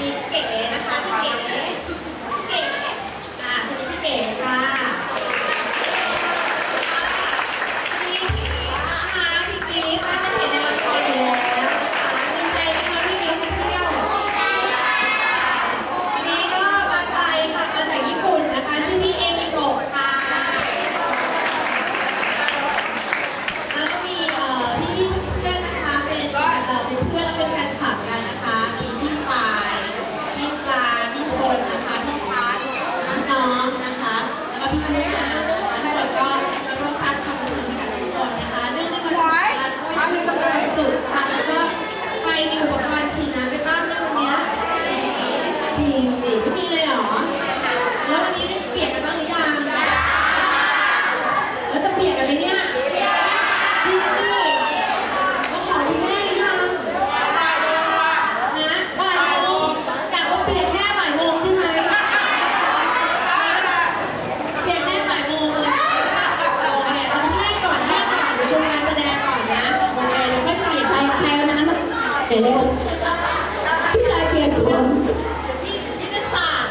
มีเก๋นะคะพี่เก๋ แล้วก็พี่ลูกนะคะที่เราก็เราก็คัดคำถึงกันทุกคนนะคะเนื่องในวันสงกรานต์ก็ยังมีความสุขค่ะแล้วก็ใครมีอุปกรณ์ฉีดน้ำกันบ้างในวันนี้จริงสิไม่มีเลยเหรอ แล้ววันนี้ได้เปียกกันบ้างหรือยัง แล้วจะเปียกกันไหมเนี่ยจริงดิมาขอคุณแม่หรือยังนะบ่ายโมงกะว่าเปียกแน่บ่ายโมงใช่ไหมเปียกแน่บ่ายโมงเลยโอเคตอนนี้แห้งก่อนแห้งก่อนเดี๋ยวชมการแสดงก่อนนะโอเค เดี๋ยวค่